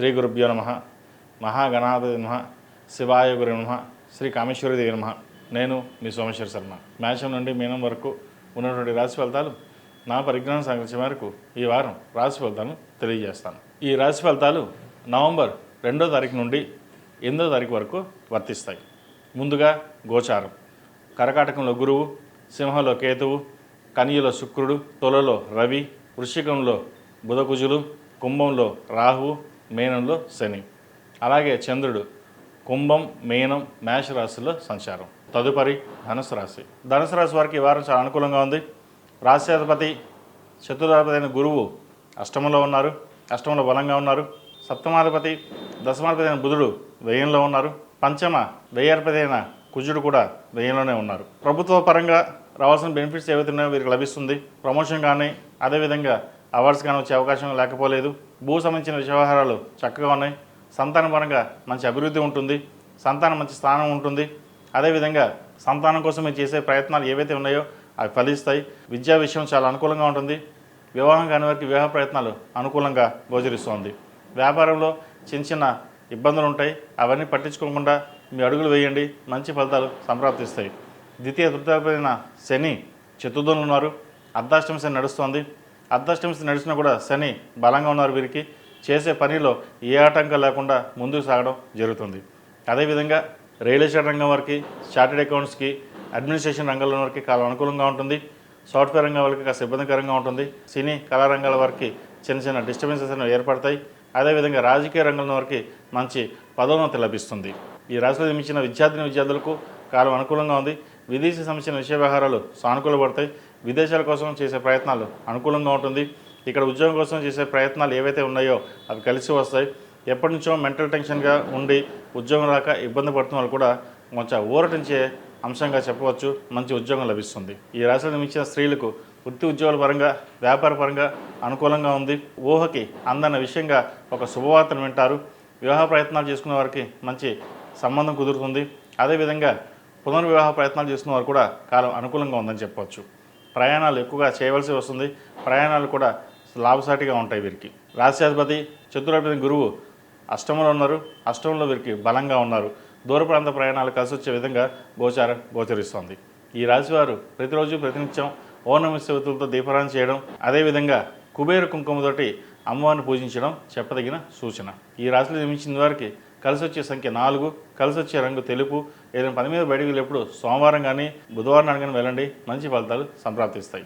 శ్రీ గురుభ్యో నమ. మహాగణాధి నమ. శివాయ గురు నమ. శ్రీ కామేశ్వరి దేవి నమ. నేను మీ సోమేశ్వర శర్మ. మేషం నుండి మీనం వరకు ఉన్నటువంటి రాశి ఫలితాలు నా పరిజ్ఞానం సంగతి మేరకు ఈ వారం రాశి ఫలితాలను తెలియజేస్తాను. ఈ రాశి ఫలితాలు నవంబర్ రెండో తారీఖు నుండి ఎనిమిదో తారీఖు వరకు వర్తిస్తాయి. ముందుగా గోచారం. కరకాటకంలో గురువు సింహంలో కేతువు కనియలో శుక్రుడు తొలలో రవి వృశ్చికంలో బుధకుజులు కుంభంలో రాహువు మీనంలో శని. అలాగే చంద్రుడు. కుంభం మీనం మేష రాశిలో సంచారం. తదుపరి ధనుసు రాశి. ధనుసు రాశి వారికి ఈ వారం చాలా అనుకూలంగా ఉంది. రాశ్యాధిపతి చతురాధిపతి అయిన గురువు అష్టమంలో ఉన్నారు. అష్టమంలో బలంగా ఉన్నారు. సప్తమాధిపతి దశమాధిపతి అయిన బుధుడు వ్యయంలో ఉన్నారు. పంచమ వ్యయాధిపతి అయిన కుజుడు కూడా వ్యయంలోనే ఉన్నారు. ప్రభుత్వ పరంగా రావాల్సిన బెనిఫిట్స్ ఏవైతే ఉన్నాయో వీరికి లభిస్తుంది. ప్రమోషన్ కానీ అదేవిధంగా అవార్డ్స్ కానీ వచ్చే అవకాశం లేకపోలేదు. భూ సంబంధించిన వ్యవహారాలు చక్కగా ఉన్నాయి. సంతాన పరంగా మంచి అభివృద్ధి ఉంటుంది. సంతానం మంచి స్థానం ఉంటుంది. అదేవిధంగా సంతానం కోసం మీరు చేసే ప్రయత్నాలు ఏవైతే ఉన్నాయో అవి ఫలిస్తాయి. విద్యా విషయం చాలా అనుకూలంగా ఉంటుంది. వివాహం కాని వారికి వివాహ ప్రయత్నాలు అనుకూలంగా గోచరిస్తోంది. వ్యాపారంలో చిన్న చిన్న ఇబ్బందులు ఉంటాయి. అవన్నీ పట్టించుకోకుండా మీ అడుగులు వేయండి. మంచి ఫలితాలు సంప్రాప్తిస్తాయి. ద్వితీయ తృతీయమైన శని చతుర్థంలో ఉన్నారు. అర్ధాష్టమి శని నడుస్తోంది. అర్ధాష్టమి నడిచినా కూడా శని బలంగా ఉన్నారు వీరికి. చేసే పనిలో ఏ ఆటంకం లేకుండా ముందుకు సాగడం జరుగుతుంది. అదేవిధంగా రియల్ ఎస్టేట్ రంగం వారికి చార్టెడ్ అకౌంట్స్కి అడ్మినిస్ట్రేషన్ రంగంలో వారికి కాలం అనుకూలంగా ఉంటుంది. సాఫ్ట్వేర్ రంగం వారికి కాస్త ఇబ్బందికరంగా ఉంటుంది. సినీ కళారంగాల వారికి చిన్న చిన్న డిస్టర్బెన్సెస్ అనేవి ఏర్పడతాయి. అదేవిధంగా రాజకీయ రంగంలో వారికి మంచి పదోన్నతి లభిస్తుంది. ఈ రాశిలో నిర్మించిన విద్యార్థిని విద్యార్థులకు కాలం అనుకూలంగా ఉంది. విదేశీ సంబంధించిన విషయ వ్యవహారాలు సానుకూలపడతాయి విదేశాల కోసం చేసే ప్రయత్నాలు అనుకూలంగా ఉంటుంది. ఇక్కడ ఉద్యోగం కోసం చేసే ప్రయత్నాలు ఏవైతే ఉన్నాయో అవి కలిసి వస్తాయి. ఎప్పటి నుంచో మెంటల్ టెన్షన్గా ఉండి ఉద్యోగం రాక ఇబ్బంది పడుతున్న వాళ్ళు కూడా కొంచెం ఊరటించే అంశంగా చెప్పవచ్చు. మంచి ఉద్యోగం లభిస్తుంది. ఈ రాశిలో నిర్మించిన స్త్రీలకు వృత్తి ఉద్యోగాల పరంగా వ్యాపార పరంగా అనుకూలంగా ఉంది. ఊహకి అందన్న విషయంగా ఒక శుభవార్తను వింటారు. వివాహ ప్రయత్నాలు చేసుకునే వారికి మంచి సంబంధం కుదురుతుంది. అదేవిధంగా పునర్వివాహ ప్రయత్నాలు చేసుకున్న వారు కూడా కాలం అనుకూలంగా ఉందని చెప్పవచ్చు. ప్రయాణాలు ఎక్కువగా చేయవలసి వస్తుంది. ప్రయాణాలు కూడా లాభసాటిగా ఉంటాయి వీరికి. రాశ్యాధిపతి చతురాధిపతి గురువు అష్టములో ఉన్నారు. అష్టంలో వీరికి బలంగా ఉన్నారు. దూర ప్రాంత ప్రయాణాలు కలిసి వచ్చే విధంగా గోచారం గోచరిస్తోంది. ఈ రాశివారు ప్రతిరోజు ప్రతినిత్యం ఓనమి శివతులతో దీపారాయణ చేయడం అదేవిధంగా కుబేర కుంకుమతోటి అమ్మవారిని పూజించడం చెప్పదగిన సూచన. ఈ రాశిలో జన్మించిన వారికి కలిసి వచ్చే సంఖ్య నాలుగు కలిసి వచ్చే రంగు తెలుపు. ఏదైనా పని మీద బయటకు వెళ్ళేప్పుడు సోమవారం కానీ బుధవారం కానీ వెళ్ళండి. మంచి ఫలితాలు సంప్రాప్తిస్తాయి.